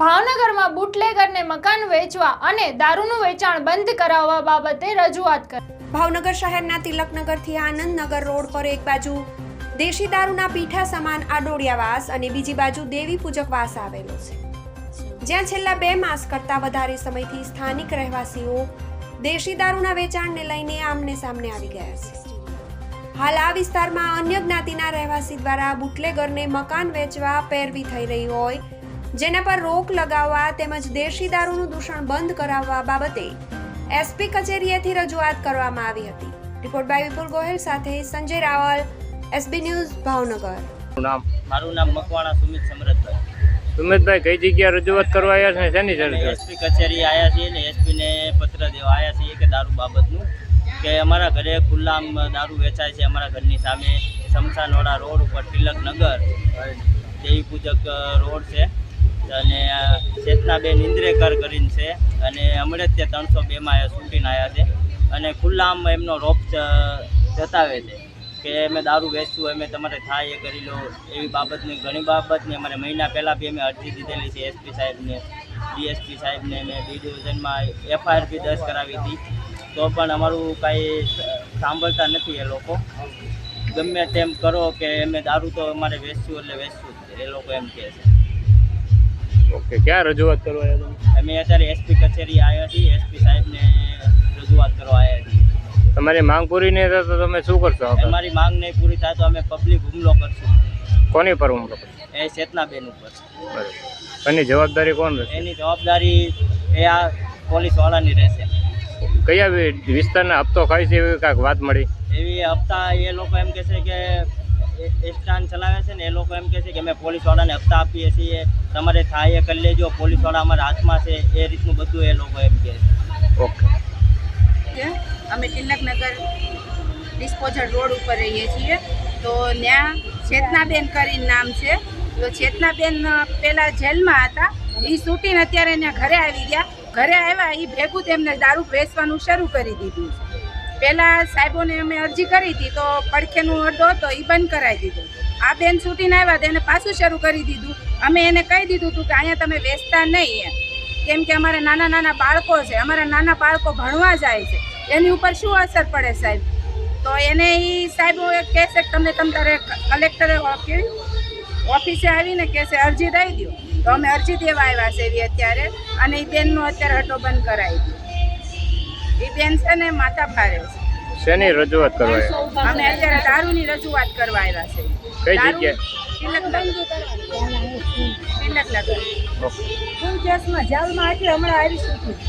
ભાવનગરમાં બુટલેગરને મકાન વેચવા અને દારૂનું વેચાણ બંધ કરાવવા બાબતે રજૂઆત કરી. ભાવનગર શહેરના તિલકનગરથી આનંદનગર રોડ પર એક બાજુ દેશી દારૂના પીઠા સમાન આડોડિયાવાસ અને બીજી બાજુ દેવી પૂજકવાસ આવેલો છે. જ્યાં છેલ્લા બે માસ કરતાં વધારે સમયથી સ્થાનિક રહેવાસીઓ દેશી દારૂના વેચાણને લઈને આમને સામને આવી ગયા છે. હાલ આ વિસ્તારમાં અન્ય જ્ઞાતિના રહેવાસી દ્વારા બુટલેગરને મકાન વેચવા પેરવી થઈ રહી હોય જેના પર રોક લગાવવા તેમજ દેશી દારૂનું દૂષણ બંધ કરાવવા બાબતે એસપી કચેરીએથી રજૂઆત કરવામાં આવી હતી. રિપોર્ટ બાય વિપુલ ગોહિલ સાથે સંજય રાવલ એસબી ન્યૂઝ ભાવનગર. નામ મારું નામ મકવાણા સુમિત સમરતભાઈ સુમિતભાઈ કઈ જગ્યા રજૂઆત કરવા આવ્યા છે શેની જરૂર એસપી કચેરી આવ્યા છીએ ને એસપીને પત્ર દેવા આવ્યા છીએ કે દારૂ બાબતનું કે અમારા ઘરે ખુલ્લામ દારૂ વેચાય છે અમારા ઘરની સામે શમશાનવાડા રોડ ઉપર તિલકનગર દેવી પૂજક રોડ છે. અને ચેતનાબેન ઇન્દ્રેકર કરીને છે. અને હમણાં જ તે ત્રણસો બેમાં શૂટીને આવ્યા છે. અને ખુલ્લામ એમનો રોપ જતાવે છે કે અમે દારૂ વેચવું અમે તમારે થાય એ કરી લો. એવી બાબતની ઘણી બાબતની અમારે મહિના પહેલાં બી અમે અરજી દીધેલી છે એસપી સાહેબને, ડીએસપી સાહેબને મેં બી ડિવિઝનમાં એફઆઈઆર બી દસ કરાવી હતી. તો પણ અમારું કાંઈ સાંભળતા નથી એ લોકો. ગમે તેમ કરો કે અમે દારૂ તો અમારે વેચ્યું એટલે વેચવું એ લોકો એમ કહે છે. ઓકે ક્યાં રજૂઆત કરવા આવ્યા તમે? અમે અત્યારે એસપી કચેરી આવ્યા છીએ. એસપી સાહેબને રજૂઆત કરવા આવ્યા છીએ. તમારી માંગ પૂરી નહીં થાય તો તમે શું કરશો? અમારી માંગ નહીં પૂરી થાય તો અમે પબ્લિક હુમલો કરશું. કોની પર હુમલો કરશો? એ ચેતનાબેન ઉપર. બરાબર. એની જવાબદારી કોણ રહેશે? એની જવાબદારી એ આ પોલીસવાળાની રહેશે. કયા વિસ્તારને વિસ્તારના હપ્તો ખાય છે એવી કાંઈક વાત મળી? એવી હપ્તા એ લોકો એમ કહે છે કે એ સ્ટાન ચલાવે છે ને એ લોકો એમ કહે છે કે અમે પોલીસવાળાને હપ્તા આપીએ છીએ. તમારે થાય એ કરી લેજો પોલીસવાળા અમારા હાથમાં છે. એ રીતનું બધું એ લોકો એમ કહે છે. ઓકે. અમે તિલકનગર ડિસ્પોઝલ રોડ ઉપર રહીએ છીએ. તો ત્યાં ચેતનાબેન કરીને નામ છે. તો ચેતનાબેન પહેલાં જેલમાં હતા. એ છૂટીને અત્યારે એના ઘરે આવી ગયા. ઘરે આવ્યા એ ભેગું તેમને દારૂ વેચવાનું શરૂ કરી દીધું પહેલાં સાહેબોને અમે અરજી કરી હતી તો પડખેનું અડ્ડો હતો એ બંધ કરાવી દીધો. આ બેન છૂટીને આવ્યા તો એને પાછું શરૂ કરી દીધું. અમે એને કહી દીધું હતું કે અહીંયા તમે વેચતા નહીં કેમ કે અમારે નાના નાના બાળકો છે, અમારા નાના બાળકો ભણવા જાય છે. એની ઉપર શું અસર પડે સાહેબ? તો એને એ સાહેબ કહેશે કે તમને તમ તારે કલેક્ટરે ઓફિસે આવીને કહેશે, અરજી દઈ દો તો અમે અરજી દેવા આવ્યા છે અત્યારે. અને એ બેનનો અત્યારે હટો બંધ કરાવી દો એ બેન છે ને માતા ફારે છે. શેની રજૂઆત કરવા આવ્યા? અમે અત્યારે દારૂની રજૂઆત કરવા આવ્યા છે. કઈ જગ્યાએ? તિલક તિલકનગર તિલકનગર ઓકે. હું કેસમાં જેલમાં હતી હમણાં આવીશું.